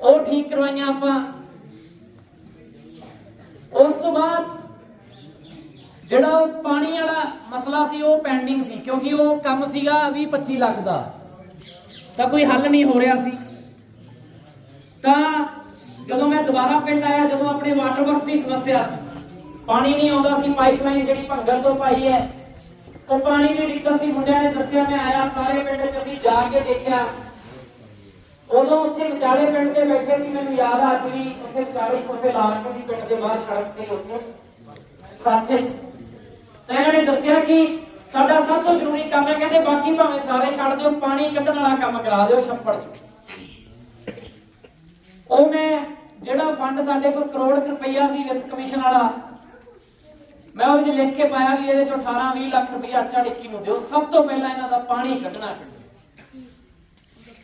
ਉਹ ਠੀਕ ਕਰਵਾਈਆਂ ਆਪਾਂ। ਉਸ ਤੋਂ ਬਾਅਦ ਜਿਹੜਾ ਉਹ ਪਾਣੀ ਵਾਲਾ ਮਸਲਾ ਸੀ, ਉਹ ਪੈਂਡਿੰਗ ਸੀ, ਕਿਉਂਕਿ ਉਹ ਕੰਮ ਸੀਗਾ 20 25 ਲੱਖ ਦਾ। ਤਾਂ ਕੋਈ ਹੱਲ ਨਹੀਂ ਹੋ ਰਿਹਾ ਸੀ। ਤਾਂ ਜਦੋਂ ਮੈਂ ਦੁਬਾਰਾ ਪਿੰਡ ਆਇਆ, ਜਦੋਂ ਆਪਣੇ ਵਾਟਰ ਵਰਕਸ ਦੀ ਸਮੱਸਿਆ ਸੀ, ਪਾਣੀ ਨਹੀਂ ਆਉਂਦਾ ਸੀ ਪਾਈਪਲਾਈਨ ਜਿਹੜੀ ਭੰਗਰ ਤੋਂ ਪਾਈ ਹੈ ਉਹ ਪਾਣੀ ਦੀ ਦਿੱਕਤ ਸੀ। ਮੁੰਡਿਆਂ ਨੇ ਦੱਸਿਆ, ਮੈਂ ਆਇਆ ਸਾਰੇ ਪਿੰਡ 'ਚ, ਅਸੀਂ ਜਾ ਕੇ ਦੇਖਿਆ। ਉਦੋਂ ਉੱਥੇ ਵਿਚਾਲੇ ਪਿੰਡ ਦੇ ਬੈਠੇ ਸੀ, ਮੈਨੂੰ ਯਾਦ ਆ ਅੱਜ ਉੱਥੇ 40 ਸੋਫੇ ਲਾ ਕੇ ਸੀ ਪਿੰਡ ਦੇ ਬਾਹਰ ਸੜਕ ਤੇ ਉੱਥੇ ਸਾਥੇ ਤਾਂ ਇਹਨਾਂ ਨੇ ਦੱਸਿਆ ਕਿ ਸਾਡਾ ਸਭ ਤੋਂ ਜ਼ਰੂਰੀ ਕੰਮ ਹੈ, ਕਹਿੰਦੇ ਬਾਕੀ ਭਾਵੇਂ ਸਾਰੇ ਛੱਡ ਦਿਓ, ਪਾਣੀ ਕੱਢਣ ਵਾਲਾ ਕੰਮ ਕਰਾ ਦਿਓ ਛੱਪੜ 'ਚ। ਉਹ ਮੈਂ, ਜਿਹੜਾ ਫੰਡ ਸਾਡੇ ਕੋਲ ਕਰੋੜ ਕੁ ਰੁਪਈਆ ਸੀ ਵਿੱਤ ਕਮਿਸ਼ਨ ਵਾਲਾ, ਮੈਂ ਉਹਦੇ 'ਚ ਲਿਖ ਕੇ ਪਾਇਆ ਵੀ ਇਹਦੇ ਚੋਂ 18 20 ਲੱਖ ਰੁਪਈਆ ਅੱਛਾ ਡਿੱਕੀ ਨੂੰ ਦਿਓ। ਸਭ ਤੋਂ ਪਹਿਲਾਂ ਇਹਨਾਂ ਦਾ ਪਾਣੀ ਕੱਢਣਾ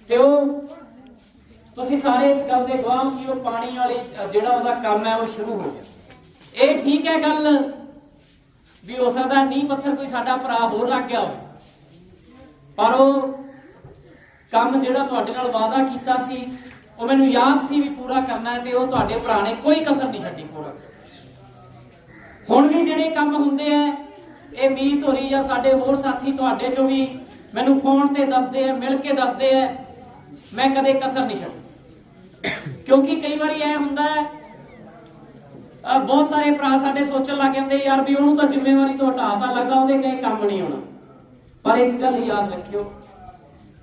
ਤੇ ਉਹ ਤੁਸੀਂ ਸਾਰੇ ਇਸ ਗੱਲ ਦੇ ਗਵਾਹ ਕਿ ਉਹ ਪਾਣੀ ਵਾਲੇ ਜਿਹੜਾ ਉਹਦਾ ਕੰਮ ਹੈ, ਉਹ ਸ਼ੁਰੂ ਹੋ ਗਿਆ। ਇਹ ਠੀਕ ਹੈ ਗੱਲ ਵੀ ਹੋ ਸਕਦਾ ਨੀਂਹ ਪੱਥਰ ਕੋਈ ਸਾਡਾ ਭਰਾ ਹੋਰ ਲੱਗ ਗਿਆ ਹੋਵੇ। ਪਰ ਉਹ ਕੰਮ ਜਿਹੜਾ ਤੁਹਾਡੇ ਨਾਲ ਵਾਅਦਾ ਕੀਤਾ ਸੀ, ਉਹ ਮੈਨੂੰ ਯਾਦ ਸੀ ਵੀ ਪੂਰਾ ਕਰਨਾ ਹੈ ਤੇ ਉਹ ਤੁਹਾਡੇ ਭਰਾ ਨੇ ਕੋਈ ਕਸਰ ਨਹੀਂ ਛੱਡੀ ਪੂਰਾ। ਹੁਣ ਵੀ ਜਿਹੜੇ ਕੰਮ ਹੁੰਦੇ ਆ ਇਹ ਮੀਤ ਹੋਰੀ ਜਾਂ ਸਾਡੇ ਹੋਰ ਸਾਥੀ ਤੁਹਾਡੇ ਚੋਂ ਵੀ ਮੈਨੂੰ ਫੋਨ ਤੇ ਦੱਸਦੇ ਆ ਮਿਲ ਕੇ ਦੱਸਦੇ ਆ ਮੈਂ ਕਦੇ ਕਸਰ ਨਹੀਂ ਛੱਡੀ। ਕਿਉਂਕਿ ਕਈ ਵਾਰੀ ਐ ਹੁੰਦਾ ਹੈ ਬਹੁਤ ਸਾਰੇ ਭਰਾ ਸਾਡੇ ਸੋਚਣ ਲੱਗ ਜਾਂਦੇ ਯਾਰ ਵੀ ਉਹਨੂੰ ਤਾਂ ਜ਼ਿੰਮੇਵਾਰੀ ਤੋਂ ਹਟਾਤਾ ਲੱਗਦਾ ਉਹਦੇ ਕਹੇ ਕੰਮ ਨਹੀਂ ਹੋਣਾ ਪਰ ਇੱਕ ਗੱਲ ਯਾਦ ਰੱਖਿਓ,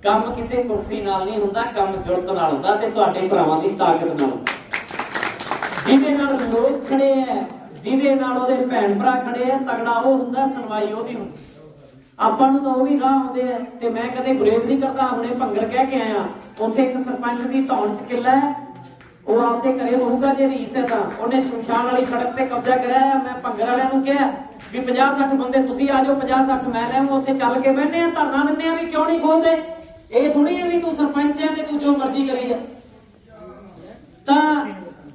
ਕੰਮ ਕਿਸੇ ਕੁਰਸੀ ਨਾਲ ਨਹੀਂ ਹੁੰਦਾ, ਕੰਮ ਜੁਰਤ ਨਾਲ ਹੁੰਦਾ ਤੇ ਤੁਹਾਡੇ ਭਰਾਵਾਂ ਦੀ ਤਾਕਤ ਨਾਲ ਜਿਹਦੇ ਨਾਲ ਲੋਕ ਖੜੇ ਐ ਜਿਹਦੇ ਨਾਲ ਉਹਦੇ ਭੈਣ ਭਰਾ ਖੜੇ ਐ ਤਗੜਾ ਉਹ ਹੁੰਦਾ, ਸੁਣਵਾਈ ਉਹਦੀ ਹੁੰਦੀ। ਆਪਾਂ ਨੂੰ ਤਾਂ ਉਹ ਵੀ ਰਾਹ ਆਉਂਦੇ ਆ। ਤੇ ਮੈਂ ਕਦੇ ਗੁਰੇਜ਼ ਨਹੀਂ ਕਰਦਾ ਹੁਣੇ ਭੰਗਰ ਕਹਿ ਕੇ ਆਇਆ। ਉੱਥੇ ਇੱਕ ਸਰਪੰਚ ਦੀ ਧੌਣ ਚ ਕਿੱਲਾ ਹੈ। ਉਹ ਆਪਦੇ ਘਰੇ ਹੋਊਗਾ ਜੇ ਰੀਸ ਹੈ ਤਾਂ। ਉਹਨੇ ਸ਼ਮਸ਼ਾਨ ਵਾਲੀ ਸੜਕ ਤੇ ਕਬਜ਼ਾ ਕਰਾਇਆ ਮੈਂ ਭੰਗਰ ਵਾਲਿਆਂ ਨੂੰ ਕਿਹਾ ਵੀ 50 60 ਬੰਦੇ ਤੁਸੀਂ ਆ ਜਾਓ 50 60 ਮੈਂ ਲੈ ਉੱਥੇ ਚੱਲ ਕੇ ਬਹਿਨੇ ਆ। ਧਰਨਾ ਦਿੰਨੇ ਆ ਵੀ ਕਿਉਂ ਨਹੀਂ ਖੋਲਦੇ? ਇਹ ਥੋੜੀ ਹੈ ਵੀ ਤੂੰ ਸਰਪੰਚ ਹੈ ਤੇ ਤੂੰ ਜੋ ਮਰਜ਼ੀ ਕਰੀ ਜਾ। ਤਾਂ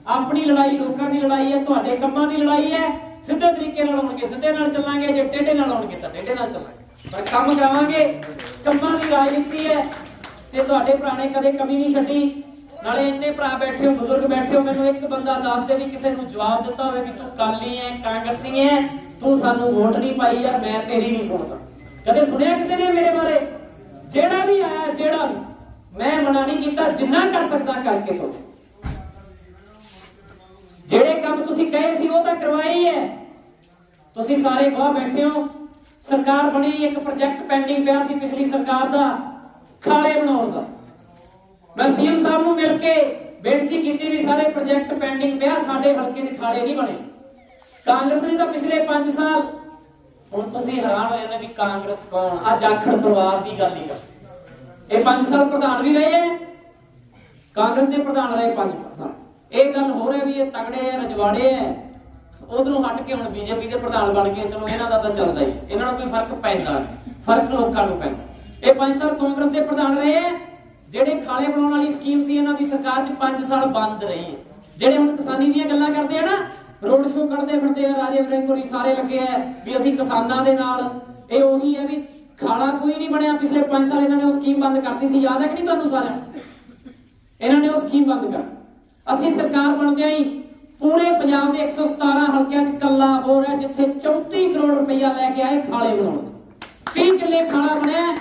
ਆਪਣੀ ਲੜਾਈ, ਲੋਕਾਂ ਦੀ ਲੜਾਈ ਹੈ, ਤੁਹਾਡੇ ਕੰਮਾਂ ਦੀ ਲੜਾਈ ਹੈ। ਸਿੱਧੇ ਤਰੀਕੇ ਨਾਲ ਹੋਣਗੇ ਸਿੱਧੇ ਨਾਲ ਚੱਲਾਂਗੇ। ਜੇ ਟੇਢੇ ਨਾਲ ਹੋਣਗੇ ਤਾਂ ਟੇਢੇ ਨਾਲ ਚੱਲਾਂਗੇ। ਕੰਮ ਕਰਾਵਾਂਗੇ। ਕੰਮਾਂ ਦੀ ਰਾਜਨੀਤੀ ਹੈ ਤੇ ਤੁਹਾਡੇ ਭਰਾ ਕਦੇ ਕਮੀ ਨਹੀਂ ਛੱਡੀ। ਨਾਲੇ ਇੰਨੇ ਭਰਾ ਬੈਠੇ ਹੋ, ਬਜ਼ੁਰਗ ਬੈਠੇ ਹੋ, ਮੈਨੂੰ ਇੱਕ ਬੰਦਾ ਦੱਸ ਦੇ ਵੀ ਕਿਸੇ ਨੂੰ ਜਵਾਬ ਦਿੱਤਾ ਹੋਵੇ ਵੀ ਤੂੰ ਕਾਲੀ ਹੈ ਕਾਂਗਰਸੀ ਹੈ ਤੂੰ ਸਾਨੂੰ ਵੋਟ ਨਹੀਂ ਪਾਈ ਯਾਰ, ਮੈਂ ਤੇਰੀ ਨਹੀਂ ਸੁਣਦਾ। ਕਦੇ ਸੁਣਿਆ ਕਿਸੇ ਨੇ ਮੇਰੇ ਬਾਰੇ? ਜਿਹੜਾ ਵੀ ਆਇਆ, ਜਿਹੜਾ ਵੀ। ਮੈਂ ਮਨਾ ਨਹੀਂ ਕੀਤਾ, ਜਿੰਨਾ ਕਰ ਸਕਦਾ ਕਰਕੇ ਤੋਂ ਜਿਹੜੇ ਕੰਮ ਤੁਸੀਂ ਕਹੇ ਸੀ, ਉਹ ਤਾਂ ਕਰਵਾਏ ਹੀ ਹੈ। ਤੁਸੀਂ ਸਾਰੇ ਗਵਾਹ ਬੈਠੇ ਹੋ। ਸਰਕਾਰ ਬਣੀ, ਇੱਕ ਪ੍ਰੋਜੈਕਟ ਪੈਂਡਿੰਗ ਪਿਆ ਸੀ ਪਿਛਲੀ ਸਰਕਾਰ ਦਾ, ਖਾਲੇ ਬਣਾਉਣ ਦਾ। ਮੈਂ ਸੀਐਮ ਸਾਹਿਬ ਨੂੰ ਮਿਲ ਕੇ ਬੇਨਤੀ ਕੀਤੀ ਵੀ ਸਾਡੇ ਪ੍ਰੋਜੈਕਟ ਪੈਂਡਿੰਗ ਪਿਆ, ਸਾਡੇ ਹਲਕੇ 'ਚ ਖਾਲੇ ਨਹੀਂ ਬਣੇ। ਕਾਂਗਰਸ ਨੇ ਤਾਂ ਪਿਛਲੇ 5 ਸਾਲ, ਹੁਣ ਤੁਸੀਂ ਹੈਰਾਨ ਹੋ ਜਾਂਦੇ ਵੀ ਕਾਂਗਰਸ ਕੌਣ? ਆ ਜਾਖੜ ਪਰਿਵਾਰ ਦੀ ਗੱਲ ਹੀ ਕਰ। ਇਹ 5 ਸਾਲ ਪ੍ਰਧਾਨ ਵੀ ਰਹੇ ਹੈ, ਕਾਂਗਰਸ ਦੇ ਪ੍ਰਧਾਨ ਰਹੇ 5 ਸਾਲ ਇਹ ਗੱਲ ਹੋ ਰਹੀ ਵੀ ਇਹ ਤਗੜੇ ਹੈ, ਰਜਵਾੜੇ ਹੈ ਉਧਰੋਂ ਹਟ ਕੇ ਹੁਣ ਬੀਜੇਪੀ ਦੇ ਪ੍ਰਧਾਨ ਬਣ ਗਏ, ਚਲੋ ਇਹਨਾਂ ਦਾ ਤਾਂ ਚੱਲਦਾ ਹੀ, ਇਹਨਾਂ ਨੂੰ ਕੋਈ ਫ਼ਰਕ ਪੈਂਦਾ ਨਹੀਂ, ਫ਼ਰਕ ਲੋਕਾਂ ਨੂੰ ਪੈਂਦਾ। ਇਹ 5 ਸਾਲ ਕਾਂਗਰਸ ਦੇ ਪ੍ਰਧਾਨ ਰਹੇ ਹੈ ਜਿਹੜੇ ਖਾਲੇ ਬਣਾਉਣ ਵਾਲੀ ਸਕੀਮ ਸੀ ਇਹਨਾਂ ਦੀ ਸਰਕਾਰ 'ਚ 5 ਸਾਲ ਬੰਦ ਰਹੀ ਹੈ। ਜਿਹੜੇ ਹੁਣ ਕਿਸਾਨੀ ਦੀਆਂ ਗੱਲਾਂ ਕਰਦੇ ਆ ਨਾ ਰੋਡ ਸ਼ੋਅ ਕੱਢਦੇ ਫਿਰਦੇ ਆ, ਰਾਜੇ ਵਰਿੰਗੋਰੀ ਸਾਰੇ ਲੱਗੇ ਆ ਵੀ ਅਸੀਂ ਕਿਸਾਨਾਂ ਦੇ ਨਾਲ। ਇਹ ਉਹੀ ਹੈ ਵੀ ਖਾਲਾ ਕੋਈ ਨਹੀਂ ਬਣਿਆ, ਪਿਛਲੇ 5 ਸਾਲ ਇਹਨਾਂ ਨੇ ਉਹ ਸਕੀਮ ਬੰਦ ਕਰਤੀ ਸੀ। ਯਾਦ ਹੈ ਕਿ ਨਹੀਂ ਤੁਹਾਨੂੰ ਸਾਰਿਆਂ ਨੂੰ? ਇਹਨਾਂ ਨੇ ਉਹ ਸਕੀਮ ਬੰਦ ਕਰ ਅਸੀਂ ਸਰਕਾਰ ਬਣਦਿਆਂ ਹੀ ਪੂਰੇ ਪੰਜਾਬ ਦੇ 117 ਹਲਕਿਆਂ 'ਚ ਕੱਲਾ ਬੋਰ ਹੈ, ਜਿੱਥੇ 34 ਕਰੋੜ ਰੁਪਈਆ ਲੈ ਕੇ ਆਏ ਖਾਲੇ ਬਣਾਉਣ। 30 ਕਿੱਲੇ ਖਾਲਾ ਬਣਿਆ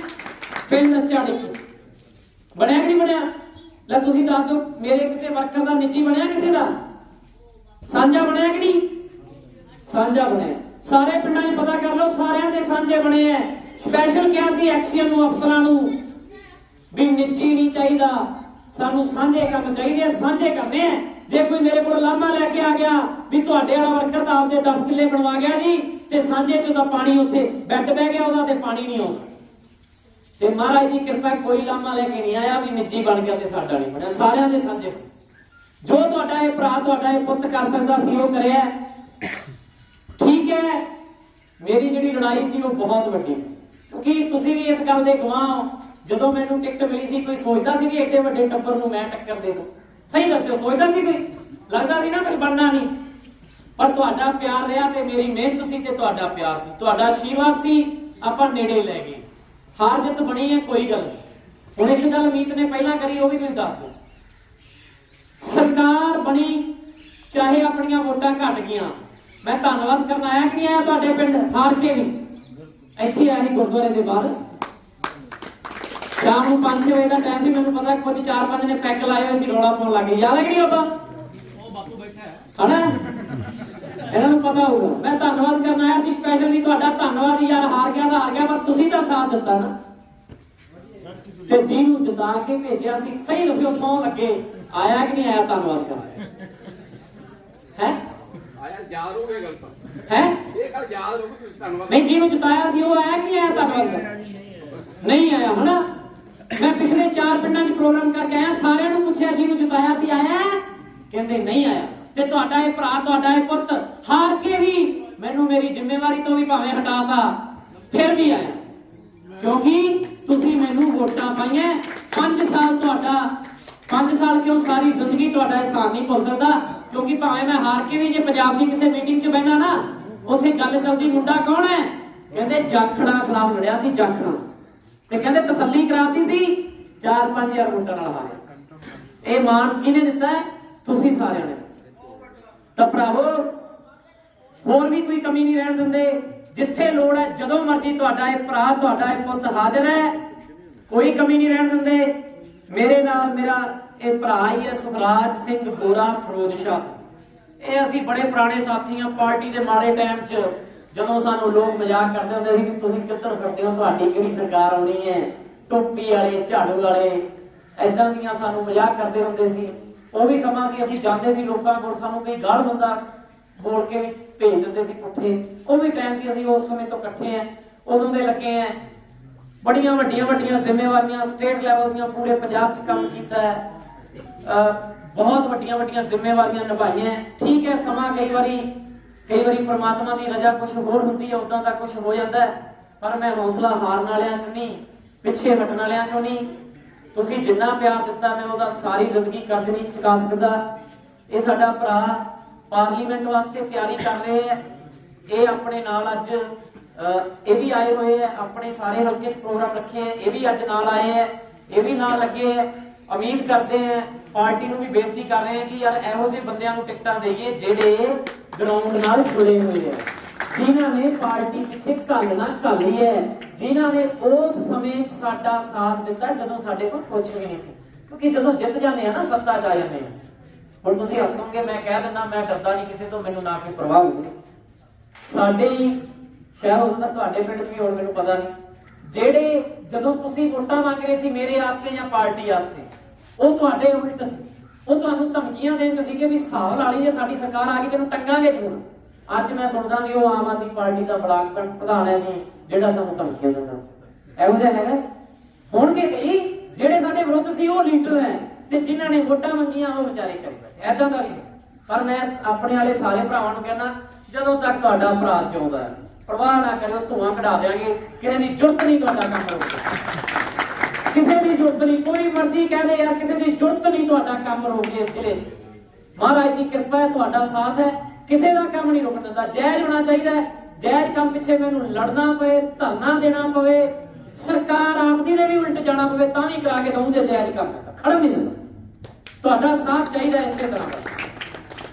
ਪਿੰਡ ਝਾੜੀ ਬਣਿਆ ਕਿ ਨਹੀਂ ਬਣਿਆ? ਲੈ ਤੁਸੀਂ ਦੱਸ ਦਿਓ, ਮੇਰੇ ਕਿਸੇ ਵਰਕਰ ਦਾ, ਨਿੱਜੀ ਬਣਿਆ ਕਿਸੇ ਦਾ? ਸਾਂਝਾ ਬਣਿਆ ਕਿ ਨਹੀਂ? ਸਾਂਝਾ ਬਣਿਆ। ਸਾਰੇ ਪਿੰਡਾਂ 'ਚ ਪਤਾ ਕਰ ਲਓ, ਸਾਰਿਆਂ ਦੇ ਸਾਂਝੇ ਬਣੇ ਐ ਸਪੈਸ਼ਲ ਕਿਹਾ ਸੀ ਐਕਸੀਅਨ ਨੂੰ, ਅਫਸਰਾਂ ਨੂੰ, ਵੀ ਨਿੱਜੀ ਨਹੀਂ ਚਾਹੀਦਾ। ਸਾਨੂੰ ਸਾਂਝੇ ਕੰਮ ਚਾਹੀਦੇ ਆ, ਸਾਂਝੇ ਕਰਨੇ ਆ। ਜੇ ਕੋਈ ਮੇਰੇ ਕੋਲ ਲਾਮਾ ਲੈ ਕੇ ਆ ਗਿਆ ਵੀ ਤੁਹਾਡੇ ਵਾਲਾ ਵਰਕਰ ਤਾਂ ਆਪਦੇ 10 ਕਿੱਲੇ ਬਣਵਾ ਗਿਆ ਜੀ, ਤੇ ਸਾਂਝੇ ਚੋਂ ਤਾਂ ਪਾਣੀ ਉੱਥੇ ਬੈੱਡ ਬਹਿ ਗਿਆ ਉਹਦਾ ਤੇ ਪਾਣੀ ਨਹੀਂ ਆਉਂਦਾ। ਤੇ ਮਹਾਰਾਜ ਦੀ ਕਿਰਪਾ, ਕੋਈ ਲਾਮਾ ਲੈ ਕੇ ਨਹੀਂ ਆਇਆ ਵੀ ਨਿੱਜੀ ਬਣ ਗਿਆ ਤੇ ਸਾਡਾ ਨਹੀਂ ਬਣਿਆ, ਸਾਰਿਆਂ ਦੇ ਸਾਂਝੇ। ਜੋ ਤੁਹਾਡਾ ਇਹ ਭਰਾ, ਤੁਹਾਡਾ ਇਹ ਪੁੱਤ ਕਰ ਸਕਦਾ ਸੀ, ਉਹ ਕਰਿਆ। ਠੀਕ ਹੈ, ਮੇਰੀ ਜਿਹੜੀ ਲੜਾਈ ਸੀ, ਉਹ ਬਹੁਤ ਵੱਡੀ ਸੀ। ਕਿਉਂਕਿ ਤੁਸੀਂ ਵੀ ਇਸ ਗੱਲ ਦੇ ਗਵਾਹ ਹੋ। ਜਦੋਂ ਮੈਨੂੰ ਟਿਕਟ ਮਿਲੀ ਸੀ, ਕੋਈ ਸੋਚਦਾ ਸੀ ਵੀ ਐਡੇ ਵੱਡੇ ਟੱਬਰ ਨੂੰ ਮੈਂ ਟੱਕਰ ਦੇ ਦੂੰ। ਸਹੀ ਦੱਸਿਓ, ਸੋਚਦਾ ਸੀ ਕੋਈ? ਲੱਗਦਾ ਸੀ ਨਾ ਕੁਝ ਬਣਨਾ ਨਹੀਂ। ਪਰ ਤੁਹਾਡਾ ਪਿਆਰ ਰਿਹਾ ਤੇ ਮੇਰੀ ਮਿਹਨਤ ਸੀ ਤੇ ਤੁਹਾਡਾ ਪਿਆਰ ਸੀ। ਤੁਹਾਡਾ ਆਸ਼ੀਰਵਾਦ ਸੀ, ਆਪਾਂ ਨੇੜੇ ਲੈ ਗਏ। ਹਾਰ ਜਿੱਤ ਬਣੀ ਹੈ, ਕੋਈ ਗੱਲ ਨਹੀਂ। ਹੁਣ ਇੱਕ ਗੱਲ ਮੀਤ ਨੇ ਪਹਿਲਾਂ ਕਰੀ, ਉਹ ਵੀ ਤੁਸੀਂ ਦੱਸ ਦਿਓ। ਸਰਕਾਰ ਬਣੀ, ਚਾਹੇ ਆਪਣੀਆਂ ਵੋਟਾਂ ਘਟ ਗਈਆਂ। ਮੈਂ ਧੰਨਵਾਦ ਕਰਨ ਆਇਆ ਕਿ ਆਇਆ ਤੁਹਾਡੇ ਪਿੰਡ? ਹਾਰ ਕੇ ਵੀ। ਇੱਥੇ ਆਇਆ ਸੀ ਗੁਰਦੁਆਰੇ ਦੇ ਬਾਹਰ। ਸ਼ਾਮ ਨੂੰ 5-6 ਵਜੇ ਦਾ ਟਾਈਮ ਸੀ ਮੈਨੂੰ ਪਤਾ ਕੁਝ 4-5 ਨੇ ਪੈਗ ਲਾਏ ਹੋਏ ਸੀ ਰੌਲਾ ਪਾਉਣ ਲੱਗੇ ਯਾਦ ਹੈ ਕਿ ਨਹੀਂ ਆਪਾਂ? ਉਹ ਬਾਪੂ ਬੈਠਾ ਹੈ। ਹਨਾ? ਇਹਨਾਂ ਨੂੰ ਪਤਾ ਹੋਊਗਾ। ਮੈਂ ਧੰਨਵਾਦ ਕਰਨ ਆਇਆ ਸੀ ਸਪੈਸ਼ਲੀ ਤੁਹਾਡਾ। ਧੰਨਵਾਦ ਯਾਰ ਹਾਰ ਗਿਆ ਤਾਂ ਹਾਰ ਗਿਆ ਪਰ ਤੁਸੀਂ ਤਾਂ ਸਾਥ ਦਿੱਤਾ ਨਾ। ਤੇ ਜਿਹਨੂੰ ਜਿਤਾ ਕੇ ਭੇਜਿਆ ਸੀ ਸਹੀ ਦੱਸਿਓ ਸੌ ਲੱਗੇ। ਆਇਆ ਕਿ ਨਹੀਂ ਆਇਆ ਧੰਨਵਾਦ ਕਰਨ? ਹੈ? ਆਇਆ ਯਾਦ ਹੋ ਗਿਆ ਗੱਲ ਤਾਂ। ਹੈ? ਇਹ ਗੱਲ ਯਾਦ ਹੋ ਗਈ ਤੁਸੀਂ ਧੰਨਵਾਦ ਨਹੀਂ ਜਿਹਨੂੰ ਜਿਤਾਇਆ ਸੀ ਉਹ ਆਇਆ ਕਿ ਨਹੀਂ ਆਇਆ ਧੰਨਵਾਦ ਨਹੀਂ ਆਇਆ ਹਨਾ? ਪਿੰਡਾਂ 'ਚ ਪ੍ਰੋਗਰਾਮ ਕਰਕੇ ਆਇਆ, ਸਾਰਿਆਂ ਨੂੰ ਪੁੱਛਿਆ, ਜਿਹਨੂੰ ਜਿਤਾਇਆ ਸੀ ਆਇਆ ਕਹਿੰਦੇ ਨਹੀਂ ਆਇਆ। ਤੇ ਤੁਹਾਡਾ ਇਹ ਭਰਾ, ਤੁਹਾਡਾ ਇਹ ਪੁੱਤ ਹਾਰ ਕੇ ਵੀ ਮੈਨੂੰ ਮੇਰੀ ਜ਼ਿੰਮੇਵਾਰੀ ਤੋਂ ਵੀ ਭਾਵੇਂ ਹਟਾਤਾ, ਫਿਰ ਵੀ ਆਇਆ। ਕਿਉਂਕਿ ਤੁਸੀਂ ਮੈਨੂੰ ਵੋਟਾਂ ਪਾਈਆਂ 5 ਸਾਲ ਤੁਹਾਡਾ 5 ਸਾਲ ਕਿਉਂ ਸਾਰੀ ਜ਼ਿੰਦਗੀ ਤੁਹਾਡਾ ਇਹਸਾਨ ਨਹੀਂ ਭੁੱਲ ਸਕਦਾ? ਕਿਉਂਕਿ ਭਾਵੇਂ ਮੈਂ ਹਾਰ ਕੇ ਵੀ ਜੇ ਪੰਜਾਬ ਦੀ ਕਿਸੇ ਮੀਟਿੰਗ 'ਚ ਬਹਿਣਾ ਨਾ, ਉੱਥੇ ਗੱਲ ਚੱਲਦੀ, ਮੁੰਡਾ ਕੌਣ ਹੈ? ਕਹਿੰਦੇ ਜਾਖੜਾ ਖਿਲਾਫ ਲੜਿਆ ਸੀ, ਜਾਖੜਾ। ਤੇ ਕਹਿੰਦੇ ਤਸੱਲੀ ਕਰਾਤੀ ਸੀ। 4-5000 ਵੋਟਾਂ ਨਾਲ ਹਾਰਿਆ। ਇਹ ਮਾਨ ਕਿਹਨੇ ਦਿੱਤਾ ਹੈ? ਤੁਸੀਂ ਸਾਰਿਆਂ ਨੇ। ਤਾਂ ਭਰਾਵੋ, ਹੋਰ ਵੀ ਕੋਈ ਕਮੀ ਨਹੀਂ ਰਹਿਣ ਦਿੰਦੇ। ਜਿੱਥੇ ਲੋੜ ਹੈ, ਜਦੋਂ ਮਰਜ਼ੀ ਤੁਹਾਡਾ ਇਹ ਭਰਾ, ਤੁਹਾਡਾ ਇਹ ਪੁੱਤ ਹਾਜ਼ਰ ਹੈ, ਕੋਈ ਕਮੀ ਨਹੀਂ ਰਹਿਣ ਦਿੰਦੇ। ਮੇਰੇ ਨਾਲ ਮੇਰਾ ਇਹ ਭਰਾ ਹੀ ਹੈ ਸੁਖਰਾਜ ਸਿੰਘ ਗੋਰਾ ਫਰੋਜ ਸ਼ਾਹ। ਇਹ ਅਸੀਂ ਬੜੇ ਪੁਰਾਣੇ ਸਾਥੀ ਹਾਂ, ਪਾਰਟੀ ਦੇ ਮਾੜੇ ਟਾਈਮ 'ਚ ਜਦੋਂ ਸਾਨੂੰ ਲੋਕ ਮਜ਼ਾਕ ਕਰਦੇ ਹੁੰਦੇ ਸੀ ਕਿ ਤੁਸੀਂ ਕਿੱਧਰ ਫਿਰਦੇ ਹੋ, ਤੁਹਾਡੀ ਕਿਹੜੀ ਸਰਕਾਰ ਆਉਣੀ ਹੈ? ਟੋਪੀ ਵਾਲੇ, ਝਾੜੂ ਵਾਲੇ ਐਦਾਂ ਦੀਆਂ ਸਾਨੂੰ ਮਜ਼ਾਕ ਕਰਦੇ ਹੁੰਦੇ ਸੀ। ਉਹ ਵੀ ਸਮਾਂ ਸੀ, ਅਸੀਂ ਜਾਂਦੇ ਸੀ ਲੋਕਾਂ ਕੋਲ, ਸਾਨੂੰ ਕੋਈ ਗਾਲ ਬੰਦਾ ਬੋਲ ਕੇ ਵੀ ਭੇਜ ਦਿੰਦੇ ਸੀ ਪੁੱਠੇ। ਉਹ ਵੀ ਟਾਈਮ ਸੀ, ਅਸੀਂ ਉਸ ਸਮੇਂ ਤੋਂ ਇਕੱਠੇ ਆ, ਉਦੋਂ ਦੇ ਲੱਗੇ ਆ। ਬੜੀਆਂ ਵੱਡੀਆਂ ਵੱਡੀਆਂ ਜ਼ਿੰਮੇਵਾਰੀਆਂ ਸਟੇਟ ਲੈਵਲ ਦੀਆਂ ਪੂਰੇ ਪੰਜਾਬ 'ਚ ਕੰਮ ਕੀਤਾ ਹੈ। ਅਹ ਬਹੁਤ ਵੱਡੀਆਂ ਵੱਡੀਆਂ ਜ਼ਿੰਮੇਵਾਰੀਆਂ ਨਿਭਾਈਆਂ। ਠੀਕ ਹੈ, ਸਮਾਂ ਕਈ ਵਾਰੀ ਕਈ ਵਾਰੀ ਪ੍ਰਮਾਤਮਾ ਦੀ ਰਜ਼ਾ ਕੁਝ ਹੋਰ ਹੁੰਦੀ ਹੈ ਉਦਾਂ ਦਾ ਕੁਝ ਹੋ ਜਾਂਦਾ ਪਰ ਮੈਂ ਹੌਸਲਾ ਹਾਰਨ ਵਾਲਿਆਂ 'ਚ ਨਹੀਂ। ਪਿੱਛੇ ਹਟਣ ਵਾਲਿਆਂ 'ਚੋਂ ਨਹੀਂ। ਤੁਸੀਂ ਜਿੰਨਾ ਪਿਆਰ ਦਿੱਤਾ, ਮੈਂ ਉਹਦਾ ਸਾਰੀ ਜ਼ਿੰਦਗੀ ਕਰਜ਼ ਨਹੀਂ ਚੁਕਾ ਸਕਦਾ। ਇਹ ਸਾਡਾ ਭਰਾ ਪਾਰਲੀਮੈਂਟ ਵਾਸਤੇ ਤਿਆਰੀ ਕਰ ਰਹੇ ਹੈ। ਇਹ ਆਪਣੇ ਨਾਲ ਅੱਜ ਇਹ ਵੀ ਆਏ ਹੋਏ ਹੈ। ਆਪਣੇ ਸਾਰੇ ਹਲਕੇ 'ਚ ਪ੍ਰੋਗਰਾਮ ਰੱਖੇ ਹੈ। ਇਹ ਵੀ ਅੱਜ ਨਾਲ ਆਏ ਹੈ। ਇਹ ਵੀ ਨਾਲ ਲੱਗੇ ਹੈ। ਉਮੀਦ ਕਰਦੇ ਹੈ ਪਾਰਟੀ ਨੂੰ ਵੀ ਬੇਨਤੀ ਕਰ ਰਹੇ ਹਾਂ ਕਿ ਯਾਰ ਇਹੋ ਜਿਹੇ ਬੰਦਿਆਂ ਨੂੰ ਟਿਕਟਾਂ ਦੇਈਏ ਜਿਹੜੇ ਗਰਾਊਂਡ ਨਾਲ ਜੁੜੇ ਹੋਏ ਹੈ। ਜਿਨ੍ਹਾਂ ਨੇ ਪਾਰਟੀ ਪਿੱਛੇ ਕੱਲ ਨਾ ਕੱਲੀ ਹੈ, ਜਿਨ੍ਹਾਂ ਨੇ ਉਸ ਸਮੇਂ ਸਾਡਾ ਸਾਥ ਦਿੱਤਾ ਜਦੋਂ ਸਾਡੇ ਕੋਲ ਕੁਝ ਵੀ ਨਹੀਂ ਸੀ। ਕਿਉਂਕਿ ਜਦੋਂ ਜਿੱਤ ਜਾਂਦੇ ਆ ਨਾ, ਸੱਤਾ 'ਚ ਆ ਜਾਂਦੇ ਆ। ਹੁਣ ਤੁਸੀਂ ਹੱਸੋਗੇ, ਮੈਂ ਕਹਿ ਦਿੰਦਾ, ਮੈਂ ਡਰਦਾ ਨਹੀਂ ਕਿਸੇ ਤੋਂ, ਮੈਨੂੰ ਨਾ ਕੋਈ ਪ੍ਰਭਾਵ ਹੋਵੇ। ਸਾਡੇ ਹੀ ਸ਼ਾਇਦ ਉਹਨਾਂ ਤੁਹਾਡੇ ਪਿੰਡ ਵੀ ਹੁਣ ਮੈਨੂੰ ਪਤਾ ਨਹੀਂ। ਜਿਹੜੇ ਜਦੋਂ ਤੁਸੀਂ ਵੋਟਾਂ ਮੰਗ ਰਹੇ ਸੀ ਮੇਰੇ ਵਾਸਤੇ ਜਾਂ ਪਾਰਟੀ ਵਾਸਤੇ ਉਹ ਤੁਹਾਡੇ ਉਲਟ ਸੀ। ਉਹ ਤੁਹਾਨੂੰ ਧਮਕੀਆਂ ਦੇਣ ਚ ਸੀਗੇ ਵੀ ਸਾਹ ਵਾਲੀ ਲਈ ਜੇ ਸਾਡੀ ਸਰਕਾਰ ਆ ਗਈ, ਤੈਨੂੰ ਟੰਗਾਂਗੇ ਜੂਨ ਅੱਜ ਮੈਂ ਸੁਣਦਾ ਵੀ ਉਹ ਆਮ ਆਦਮੀ ਪਾਰਟੀ ਦਾ ਬਲਾਕ ਪ੍ਰਧਾਨ ਹੈ ਜੀ, ਜਿਹੜਾ ਸਾਨੂੰ ਧਮਕੀਆਂ ਦਿੰਦਾ। ਇਹੋ ਜਿਹਾ ਹੈਗਾ? ਹੋਣਗੇ ਕਈ, ਜਿਹੜੇ ਸਾਡੇ ਵਿਰੁੱਧ ਸੀ ਉਹ ਲੀਡਰ ਹੈ ਤੇ ਜਿਨ੍ਹਾਂ ਨੇ ਵੋਟਾਂ ਮੰਗੀਆਂ ਉਹ ਵਿਚਾਰੇ ਕਰੀ ਬੈਠੇ ਐਦਾਂ ਦਾ ਨਹੀਂ। ਪਰ ਮੈਂ ਆਪਣੇ ਵਾਲੇ ਸਾਰੇ ਭਰਾਵਾਂ ਨੂੰ ਕਹਿੰਦਾ, ਜਦੋਂ ਤੱਕ ਤੁਹਾਡਾ ਭਰਾ ਜਿਉਂਦਾ ਹੈ ਨਾ ਕਰਿਓ, ਧੂਆਂ ਕਢਾ ਦੇਾਂਗੇ ਕਿਸੇ ਦੀ ਜੁਰਤ ਨਹੀਂ ਤੁਹਾਡਾ ਕੰਮ ਰੋਕਣ ਕਿਸੇ ਦੀ ਜੁਰਤ ਨਹੀਂ, ਕੋਈ ਮਰਜ਼ੀ ਕਹਦੇ ਯਾਰ, ਕਿਸੇ ਦੀ ਜੁਰਤ ਨਹੀਂ ਤੁਹਾਡਾ ਕੰਮ ਰੋਕੇ ਇਸ ਜ਼ਿਲ੍ਹੇ 'ਚ। ਮਹਾਰਾਜ ਦੀ ਕਿਰਪਾ ਹੈ, ਤੁਹਾਡਾ ਸਾਥ ਹੈ। ਕਿਸੇ ਦਾ ਕੰਮ ਨਹੀਂ ਰੁਕਣ ਦਿੰਦਾ। ਜਾਇਜ਼ ਹੋਣਾ ਚਾਹੀਦਾ ਜਾਇਜ਼ ਕੰਮ ਪਿੱਛੇ ਮੈਨੂੰ ਲੜਨਾ ਪਵੇ, ਧਰਨਾ ਦੇਣਾ ਪਵੇ, ਸਰਕਾਰ ਆਪਦੀ ਦੇ ਵੀ ਉਲਟ ਜਾਣਾ ਪਵੇ, ਤਾਂ ਵੀ ਕਰਾ ਕੇ ਦਊਂ ਜੇ ਜਾਇਜ਼ ਕੰਮ ਹੈ ਤਾਂ। ਨਹੀਂ ਦਿੰਦਾ ਤੁਹਾਡਾ ਸਾਥ ਚਾਹੀਦਾ ਇਸੇ ਤਰ੍ਹਾਂ ਦਾ।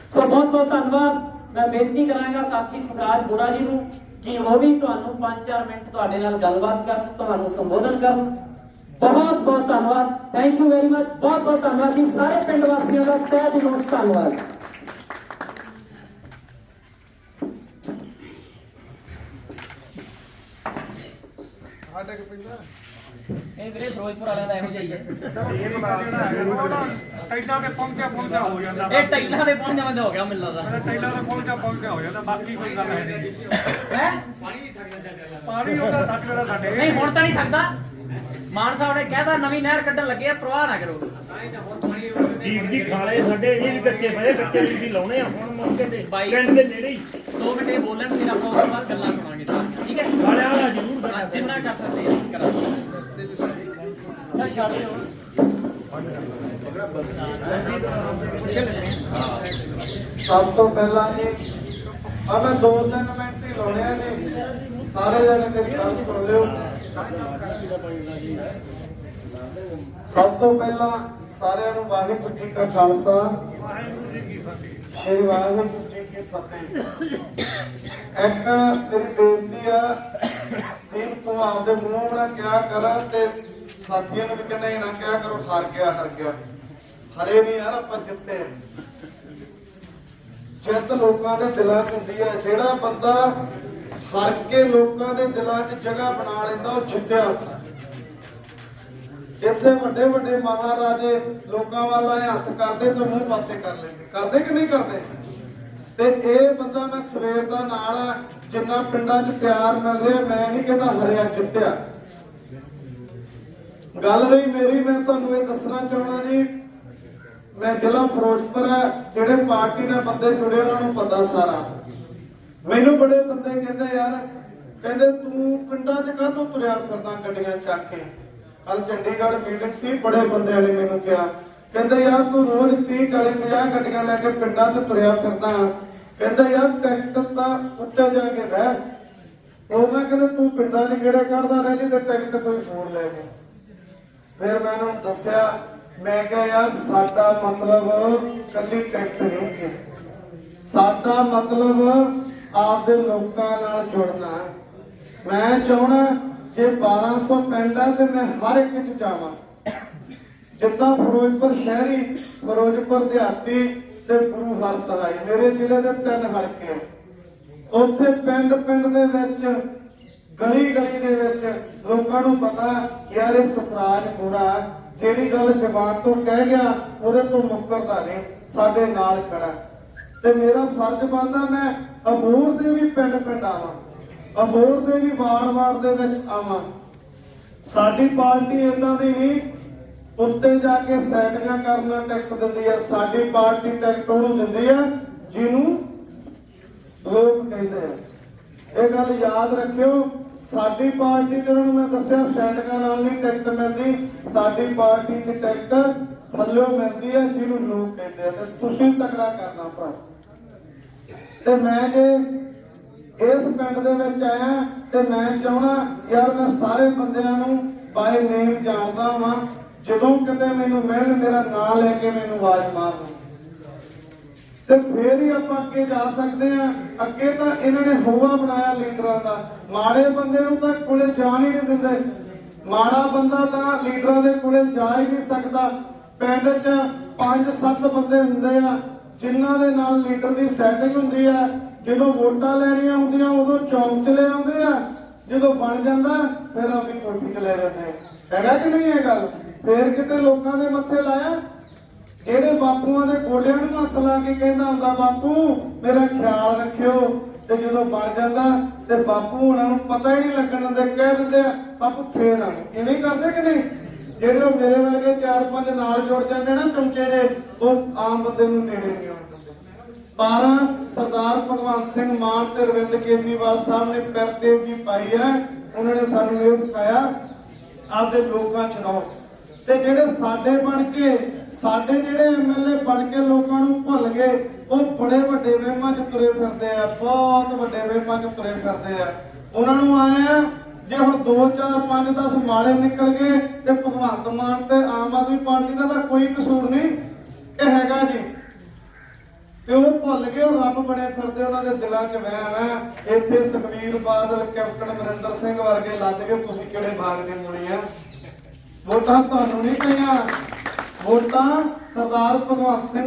ਸੋ ਬਹੁਤ ਬਹੁਤ ਧੰਨਵਾਦ। ਮੈਂ ਬੇਨਤੀ ਕਰਾਂਗਾ ਸਾਥੀ ਸੁਖਰਾਜ ਗੋਰਾ ਜੀ ਨੂੰ ਕਿ ਉਹ ਵੀ ਤੁਹਾਨੂੰ 5-4 ਮਿੰਟ ਤੁਹਾਡੇ ਨਾਲ ਗੱਲਬਾਤ ਕਰਨ, ਤੁਹਾਨੂੰ ਸੰਬੋਧਨ ਕਰਨ। ਬਹੁਤ ਬਹੁਤ ਧੰਨਵਾਦ। ਥੈਂਕ ਯੂ ਵੈਰੀ ਮਚ ਬਹੁਤ ਬਹੁਤ ਧੰਨਵਾਦ ਜੀ। ਸਾਰੇ ਪਿੰਡ ਵਾਸੀਆਂ ਦਾ ਤਹਿ ਦਿਲੋਂ ਧੰਨਵਾਦ। ਸਾਡੇ ਕਿ ਪਿੰਡ ਇਹ ਵੀਰੇ ਫਿਰੋਜ਼ਪੁਰ ਵਾਲਿਆਂ ਦਾ ਇਹੋ ਜਿਹਾ ਹੀ ਹੈ। ਟੈਲਾਂ ਤੇ ਪਹੁੰਚਿਆ ਪਹੁੰਚਿਆ ਹੋ ਜਾਂਦਾ। ਇਹ ਟੈਲਾਂ ਦੇ ਪਹੁੰਚ ਜਾਵਾਂ ਹੋ ਗਿਆ ਮੈਨੂੰ ਲੱਗਦਾ। ਟੈਲਾਂ ਤੇ ਪਹੁੰਚਿਆ ਪਹੁੰਚਿਆ ਹੋ ਜਾਂਦਾ। ਬਾਕੀ ਕੋਈ ਗੱਲ ਹੈ ਨਹੀਂ। ਹੈ? ਪਾਣੀ ਉਹਦਾ ਥੱਕ ਜਿਹੜਾ ਸਾਡੇ। ਨਹੀਂ ਹੁਣ ਤਾਂ ਨਹੀਂ ਥੱਕਦਾ। ਮਾਨ ਸਾਹਿਬ ਨੇ ਕਹਿਤਾ ਨਵੀਂ ਨਹਿਰ ਕੱਢਣ ਲੱਗੇ ਆ ਪ੍ਰਵਾਹ ਨਾ ਕਰੋ। ਦੀਪ ਜੀ ਖਾਲੇ ਸਾਡੇ ਅਜੇ ਵੀ ਕੱਚੇ ਪਏ ਕੱਚੇ ਵੀ ਲਾਉਣੇ ਆ ਹੁਣ ਮੌਕੇ ਤੇ। ਬਾਈ। ਪਿੰਡ ਦੇ ਨੇੜੇ ਹੀ। ਦੋ ਮਿੰਟ ਇਹ ਬੋਲਣ ਫਿਰ ਆਪਾਂ ਉਸ ਤੋਂ ਬਾਅਦ ਗੱਲਾਂ ਸੁਣਾਂਗੇ ਸਾਰੀਆਂ ਠੀਕ ਹੈ? ਖਾਲੇ ਵਾਲਾ ਜ਼ਰੂਰ ਹਾਂ, ਕਰ ਸਕਦੇ ਹਾਂ? ਕਰਾਂਗੇ ਚੱਲ ਛੱਡ ਦਿਓ। ਸਭ ਤੋਂ ਪਹਿਲਾਂ ਜੀ ਆ ਮੈਂ ਦੋ ਤਿੰਨ ਮਿੰਟ ਹੀ ਲਾਉਣੇ ਆ ਜੀ। ਸਾਰੇ ਜਣੇ ਮੇਰੀ ਗੱਲ ਸੁਣ ਲਿਓ। ਸਭ ਤੋਂ ਪਹਿਲਾਂ ਸਾਰਿਆਂ ਨੂੰ ਵਾਹਿਗੁਰੂ ਜੀ ਕਾ ਖਾਲਸਾ। ਵਾਹਿਗੁਰੂ ਜੀ ਕੀ ਫਤਿਹ ਸ਼੍ਰੀ ਵਾਹਿਗੁਰੂ ਜੀ ਕੀ ਫਤਿਹ। ਇੱਕ ਮੇਰੀ ਬੇਨਤੀ ਆ ਦੀਪ ਤੂੰ ਆਪਦੇ ਮੂੰਹ ਨਾਲ ਕਿਹਾ ਕਰ ਤੇ ਸਾਥੀਆਂ ਨੂੰ ਵੀ ਕਹਿੰਦਾ ਨਾ ਕਿਹਾ ਕਰੋ, ਹਾਰ ਗਿਆ ਹਾਰ ਗਿਆ। ਹਰੇ ਨਹੀਂ ਯਾਰ ਆਪਾਂ ਜਿੱਤੇ। ਜਿੱਤ ਲੋਕਾਂ ਦੇ ਦਿਲਾਂ 'ਚ ਹੁੰਦੀ ਹੈ। ਜਿਹੜਾ ਬੰਦਾ ਹਰ ਕੇ ਲੋਕਾਂ ਦੇ ਦਿਲਾਂ 'ਚ ਜਗ੍ਹਾ ਬਣਾ ਲੈਂਦਾ, ਉਹ ਜਿੱਤਿਆ ਹੁੰਦਾ। ਜਿੱਥੇ ਵੱਡੇ ਵੱਡੇ ਮਹਾਰਾਜੇ ਲੋਕਾਂ ਵੱਲ ਹੱਥ ਕਰਦੇ ਤੇ ਮੂੰਹ ਪਾਸੇ ਕਰ ਲੈਂਦੇ। ਕਰਦੇ ਕਿ ਨਹੀਂ ਕਰਦੇ? ਤੇ ਇਹ ਬੰਦਾ ਮੈਂ ਸਵੇਰ ਦਾ ਨਾਲ ਆ ਜਿੰਨਾ ਪਿੰਡਾਂ 'ਚ ਪਿਆਰ ਮਿਲ ਰਿਹਾ, ਮੈਂ ਨਹੀਂ ਕਹਿੰਦਾ ਹਰਿਆ ਜਿੱਤਿਆ ਗੱਲ ਰਹੀ ਮੇਰੀ, ਮੈਂ ਤੁਹਾਨੂੰ ਇਹ ਦੱਸਣਾ ਚਾਹਣਾ ਜੀ, ਮੈਂ ਜ਼ਿਲ੍ਹਾ ਫਿਰੋਜ਼ਪੁਰ ਹੈ ਜਿਹੜੇ ਪਾਰਟੀ ਨਾਲ ਬੰਦੇ ਜੁੜੇ, ਉਹਨਾਂ ਨੂੰ ਪਤਾ ਸਾਰਾ। ਮੈਨੂੰ ਬੜੇ ਬੰਦੇ ਕਹਿੰਦੇ, ਯਾਰ, ਕਹਿੰਦੇ ਤੂੰ ਪਿੰਡਾਂ 'ਚ ਕਾਹਤੋਂ ਤੁਰਿਆ ਫਿਰਦਾ ਗੱਡੀਆਂ ਚੱਕ ਕੇ? ਕੱਲ ਚੰਡੀਗੜ੍ਹ ਮੀਟਿੰਗ ਸੀ, ਬੜੇ ਬੰਦਿਆਂ ਨੇ ਮੈਨੂੰ ਕਿਹਾ। ਕਹਿੰਦੇ, ਯਾਰ, ਤੂੰ ਰੋਜ਼ 30 40 50 ਗੱਡੀਆਂ ਲੈ ਕੇ ਪਿੰਡਾਂ 'ਚ ਤੁਰਿਆ ਫਿਰਦਾ। ਕਹਿੰਦੇ ਯਾਰ ਟਿਕਟ ਤਾਂ ਉੱਤੇ ਜਾ ਕੇ ਬਹਿ। ਉਹ ਮੈਂ ਕਹਿੰਦੇ ਤੂੰ ਪਿੰਡਾਂ 'ਚ ਕਿਹੜੇ ਕੱਢਦਾ ਰਹਿੰਦੀ ਤੇ ਟਿਕਟ ਕੋਈ ਹੋਰ ਲੈ ਕੇ। ਫਿਰ ਮੈਂ ਉਹਨੂੰ ਦੱਸਿਆ, ਮੈਂ ਕਿਹਾ ਯਾਰ ਸਾਡਾ ਮਤਲਬ ਕੱਲੀ ਟਿਕਟ ਨਹੀਂ ਹੈ ਸਾਡਾ ਮਤਲਬ ਆਪਦੇ ਲੋਕਾਂ ਨਾਲ ਜੁੜਨਾ ਮੈਂ ਚਾਹਣਾ ਜੇ 1200 ਪਿੰਡ ਹੈ ਤੇ ਮੈਂ ਹਰ ਇੱਕ ਚ ਜਾਵਾਂ। ਜਿੱਦਾਂ ਫਿਰੋਜ਼ਪੁਰ ਸ਼ਹਿਰੀ, ਫਿਰੋਜ਼ਪੁਰ ਦਿਹਾਤੀ ਤੇ ਗੁਰੂ ਹਰ ਸਹਾਈ, ਮੇਰੇ ਜ਼ਿਲ੍ਹੇ ਦੇ ਤਿੰਨ ਹਲਕੇ ਉੱਥੇ ਪਿੰਡ ਪਿੰਡ ਦੇ ਵਿੱਚ, ਗਲੀ ਗਲੀ ਦੇ ਵਿੱਚ ਲੋਕਾਂ ਨੂੰ ਪਤਾ ਯਾਰ ਇਹ ਸੁਖਰਾਜ ਗੋੜਾ ਜਿਹੜੀ ਗੱਲ ਜ਼ਬਾਨ ਤੋਂ ਕਹਿ ਗਿਆ, ਉਹਦੇ ਤੋਂ ਮੁੱਕਰਦਾ ਨਹੀਂ, ਸਾਡੇ ਨਾਲ ਖੜਾ ਤੇ ਮੇਰਾ ਫਰਜ਼ ਬਣਦਾ ਮੈਂ ਅਬੋਰ ਦੇ ਵੀ ਪਿੰਡ ਪਿੰਡ ਆਵਾਂ ਅਬੋਰ ਦੇ ਵੀ ਵਾਰ ਵਾਰ ਦੇ ਵਿੱਚ ਆਵਾਂ। ਸਾਡੀ ਪਾਰਟੀ ਇਦਾਂ ਦੀ ਨਹੀਂ ਉੱਤੇ ਜਾ ਕੇ ਸੈਟਿੰਗਾਂ ਕਰਨਾ ਟਿਕਟ ਦਿੰਦੀ ਆ, ਸਾਡੀ ਪਾਰਟੀ ਟਿਕਟ ਉਹਨੂੰ ਦਿੰਦੀ ਆ, ਜਿਹਨੂੰ ਲੋਕ ਕਹਿੰਦੇ ਆ। ਇਹ ਗੱਲ ਯਾਦ ਰੱਖਿਓ, ਸਾਡੀ ਪਾਰਟੀ ਚ ਨੂੰ ਮੈਂ ਦੱਸਿਆ, ਸੈਟਿੰਗਾਂ ਨਾਲ ਨਹੀਂ ਟਿਕਟ ਮਿਲਦੀ, ਸਾਡੀ ਪਾਰਟੀ ਚ ਟਿਕਟ ਥੱਲਿਓ ਮਿਲਦੀ ਹੈ ਜਿਹਨੂੰ ਲੋਕ ਕਹਿੰਦੇ ਆ। ਤੇ ਤੁਸੀਂ ਤਕੜਾ ਕਰਨਾ ਭਰਾ। ਤੇ ਮੈਂ ਜੇ ਇਸ ਪਿੰਡ ਦੇ ਵਿੱਚ ਆਇਆ, ਤੇ ਮੈਂ ਚਾਹਣਾ ਯਾਰ ਮੈਂ ਸਾਰੇ ਬੰਦਿਆਂ ਨੂੰ ਬਾਈ ਨੇਮ ਜਾਣਦਾ ਵਾਂ ਜਦੋਂ ਕਿਤੇ ਮੈਨੂੰ ਮਿਲਣ ਮੇਰਾ ਨਾਂ ਲੈ ਕੇ ਮੈਨੂੰ ਆਵਾਜ਼ ਮਾਰਨ ਤੇ ਫੇਰ ਹੀ ਆਪਾਂ ਅੱਗੇ ਜਾ ਸਕਦੇ ਆ ਅੱਗੇ ਤਾਂ ਇਹਨਾਂ ਨੇ ਹਵਾ ਬਣਾਇਆ ਲੀਡਰਾਂ ਦਾ। ਮਾੜੇ ਬੰਦੇ ਨੂੰ ਤਾਂ ਕੋਲੇ ਜਾਣ ਹੀ ਨਹੀਂ ਦਿੰਦੇ। ਮਾੜਾ ਬੰਦਾ ਤਾਂ ਲੀਡਰਾਂ ਦੇ ਕੋਲੇ ਜਾ ਹੀ ਨਹੀਂ ਸਕਦਾ। ਪਿੰਡ 'ਚ ਪੰਜ ਸੱਤ ਬੰਦੇ ਹੁੰਦੇ ਆ, ਜਿਨ੍ਹਾਂ ਦੇ ਨਾਲ ਲੀਡਰ ਦੀ ਸੈਟਿੰਗ ਹੁੰਦੀ ਆ। ਜਦੋਂ ਵੋਟਾਂ ਲੈਣੀਆਂ ਹੁੰਦੀਆਂ, ਉਦੋਂ ਚੌਂਕ 'ਚ ਲੈ ਆਉਂਦੇ ਆ। ਜਦੋਂ ਬਣ ਜਾਂਦਾ, ਫਿਰ ਆਪਣੀ ਕੋਠੀ 'ਚ ਲੈ ਜਾਂਦੇ ਹੈਗਾ ਕਿ ਨਹੀਂ ਇਹ ਗੱਲ? ਫੇਰ ਕਿਤੇ ਲੋਕਾਂ ਦੇ ਮੱਥੇ ਲਾਇਆ? ਜਿਹੜੇ ਬਾਪੂਆਂ ਦੇ ਗੋਡਿਆਂ ਨੂੰ ਹੱਥ ਲਾ ਕੇ ਕਹਿੰਦਾ ਹੁੰਦਾ, ਬਾਪੂ, ਮੇਰਾ ਖਿਆਲ ਰੱਖਿਓ। ਤੇ ਜਦੋਂ ਬਣ ਜਾਂਦਾ, ਤੇ ਬਾਪੂ ਉਹਨਾਂ ਨੂੰ ਪਤਾ ਹੀ ਨਹੀਂ ਲੱਗਣ ਦਿੰਦੇ, ਕਹਿ ਦਿੰਦੇ ਆ, ਬਾਪੂ, ਫੇਰ ਆ। ਇਵੇਂ ਕਰਦੇ ਕਿ ਨਹੀਂ? ਜਿਹੜੇ ਉਹ ਮੇਰੇ ਵਰਗੇ ਚਾਰ ਪੰਜ ਨਾਲ ਜੁੜ ਜਾਂਦੇ ਨਾ ਚਮਚੇ ਦੇ, ਉਹ ਆਮ ਬੰਦੇ ਨੂੰ ਨੇੜੇ ਨਹੀਂ ਆਉਣ ਦਿੰਦੇ। ਪਰ ਸਰਦਾਰ ਭਗਵੰਤ ਸਿੰਘ ਮਾਨ ਤੇ ਅਰਵਿੰਦ ਕੇਜਰੀਵਾਲ ਸਾਹਿਬ ਨੇ ਕਰਤੇਵ ਜੀ ਪਾਈ ਹੈ। ਉਹਨਾਂ ਨੇ ਸਾਨੂੰ ਇਹ ਸਿਖਾਇਆ, ਆਪਦੇ ਲੋਕਾਂ ਚ ਤੇ ਜਿਹੜੇ ਸਾਡੇ ਬਣ ਕੇ, ਸਾਡੇ ਜਿਹੜੇ ਐਮਐਲਏ ਬਣ ਕੇ ਲੋਕਾਂ ਨੂੰ ਭੁੱਲ ਗਏ, ਉਹ ਬੜੇ ਵੱਡੇ ਵਹਿਮਾਂ 'ਚ ਤੁਰੇ ਫਿਰਦੇ ਆ, ਬਹੁਤ ਵੱਡੇ ਵਹਿਮਾਂ 'ਚ ਤੁਰੇ ਫਿਰਦੇ ਆ। ਉਹਨਾਂ ਨੂੰ ਆਏ ਜੇ ਹੁਣ 2 4 5 10 ਮਾੜੇ ਨਿਕਲ ਗਏ ਤੇ ਭਗਵੰਤ ਮਾਨ ਤੇ ਆਮ ਆਦਮੀ ਪਾਰਟੀ ਦਾ ਤਾਂ ਕੋਈ ਕਸੂਰ ਨਹੀਂ, ਇਹ ਹੈਗਾ ਜੀ। ਤੇ ਉਹ ਭੁੱਲ ਗਏ, ਉਹ ਰੱਬ ਬਣੇ ਫਿਰਦੇ ਉਹਨਾਂ ਦੇ ਦਿਲਾਂ 'ਚ ਵਹਿਮ ਹੈ ਇੱਥੇ ਸੁਖਬੀਰ ਬਾਦਲ, ਕੈਪਟਨ ਅਮਰਿੰਦਰ ਸਿੰਘ ਵਰਗੇ ਲੱਦ ਕੇ ਤੁਸੀਂ ਕਿਹੜੇ ਬਾਗ ਦੇ ਮੁੜੇ ਆ? ਵੋਟਾਂ ਤੁਹਾਨੂੰ ਨਹੀਂ ਪਈਆਂ। ਵੋਟਾਂ ਸਰਦਾਰ ਭਗਵੰਤ ਸਿੰਘ